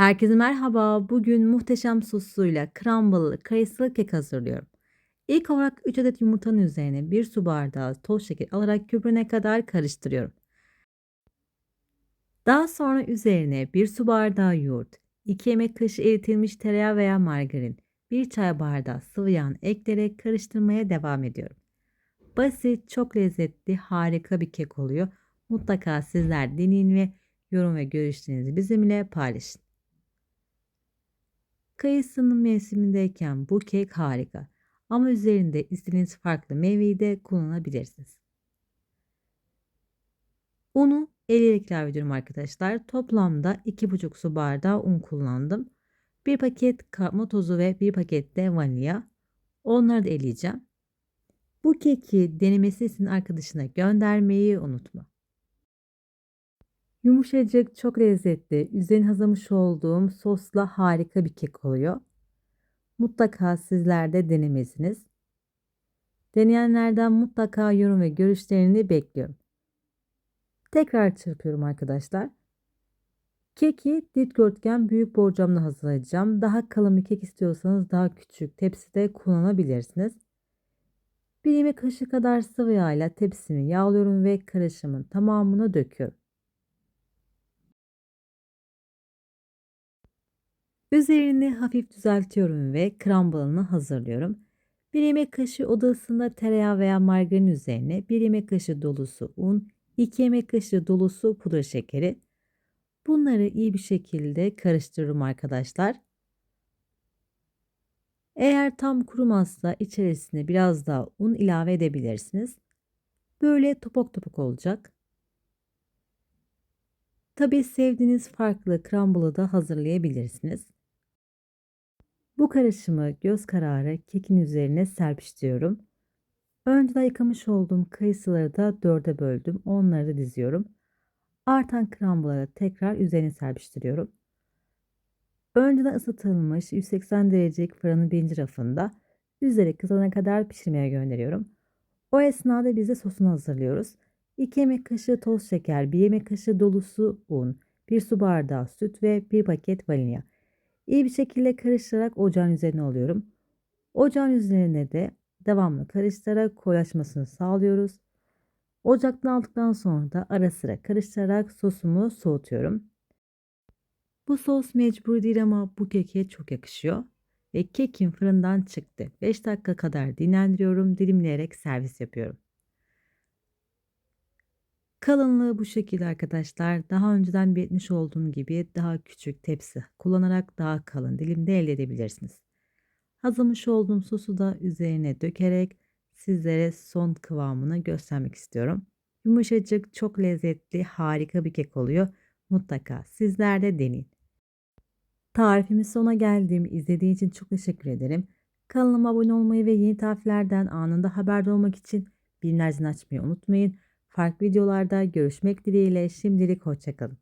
Herkese merhaba. Bugün muhteşem sosuyla crumble kayısılı kek hazırlıyorum. İlk olarak 3 adet yumurtanın üzerine 1 su bardağı toz şeker alarak köpürene kadar karıştırıyorum. Daha sonra üzerine 1 su bardağı yoğurt, 2 yemek kaşığı eritilmiş tereyağı veya margarin, 1 çay bardağı sıvı yağ ekleyerek karıştırmaya devam ediyorum. Basit, çok lezzetli, harika bir kek oluyor. Mutlaka sizler deneyin ve yorum ve görüşlerinizi bizimle paylaşın. Kayısının mevsimindeyken bu kek harika. Ama üzerinde istediğiniz farklı meyveyi de kullanabilirsiniz. Unu eliyle ilave ediyorum arkadaşlar. Toplamda 2,5 su bardağı un kullandım. Bir paket kabartma tozu ve bir paket de vanilya. Onları da eleyeceğim. Bu keki denemesi için arkadaşına göndermeyi unutma. Yumuşacık, çok lezzetli, üzerine hazırlamış olduğum sosla harika bir kek oluyor. Mutlaka sizler de denemesiniz. Deneyenlerden mutlaka yorum ve görüşlerini bekliyorum. Tekrar çırpıyorum arkadaşlar. Keki dikdörtgen büyük borcamla hazırlayacağım. Daha kalın bir kek istiyorsanız daha küçük tepside kullanabilirsiniz. Bir yemek kaşığı kadar sıvı yağ ile tepsimi yağlıyorum ve karışımın tamamını döküyorum. Üzerini hafif düzeltiyorum ve crumble'ını hazırlıyorum. Bir yemek kaşığı odasında tereyağı veya margarin üzerine bir yemek kaşığı dolusu un, 2 yemek kaşığı dolusu pudra şekeri. Bunları iyi bir şekilde karıştırırım arkadaşlar. Eğer tam kurumazsa içerisine biraz daha un ilave edebilirsiniz. Böyle topuk topuk olacak. Tabi sevdiğiniz farklı crumble'ı da hazırlayabilirsiniz. Bu karışımı göz kararı kekin üzerine serpiştiriyorum. Önceden yıkamış olduğum kayısıları da dörde böldüm. Onları da diziyorum. Artan crumbl'ları tekrar üzerine serpiştiriyorum. Önceden ısıtılmış 180 derecelik fırının birinci rafında üzeri kızana kadar pişirmeye gönderiyorum. O esnada biz de sosunu hazırlıyoruz. 2 yemek kaşığı toz şeker, 1 yemek kaşığı dolusu un, 1 su bardağı süt ve 1 paket vanilya. İyi bir şekilde karıştırarak ocağın üzerine alıyorum. Ocağın üzerine de devamlı karıştırarak koyulaşmasını sağlıyoruz. Ocaktan aldıktan sonra da ara sıra karıştırarak sosumu soğutuyorum. Bu sos mecbur değil ama bu keke çok yakışıyor. Ve kekim fırından çıktı. 5 dakika kadar dinlendiriyorum. Dilimleyerek servis yapıyorum. Kalınlığı bu şekilde arkadaşlar. Daha önceden belirtmiş olduğum gibi daha küçük tepsi kullanarak daha kalın dilimde elde edebilirsiniz. Hazırlamış olduğum sosu da üzerine dökerek sizlere son kıvamını göstermek istiyorum. Yumuşacık, çok lezzetli, harika bir kek oluyor. Mutlaka sizler de deneyin. Tarifimin sona geldim. İzlediğiniz için çok teşekkür ederim. Kanalıma abone olmayı ve yeni tariflerden anında haberdar olmak için bildirimleri açmayı unutmayın. Farklı videolarda görüşmek dileğiyle şimdilik hoşçakalın.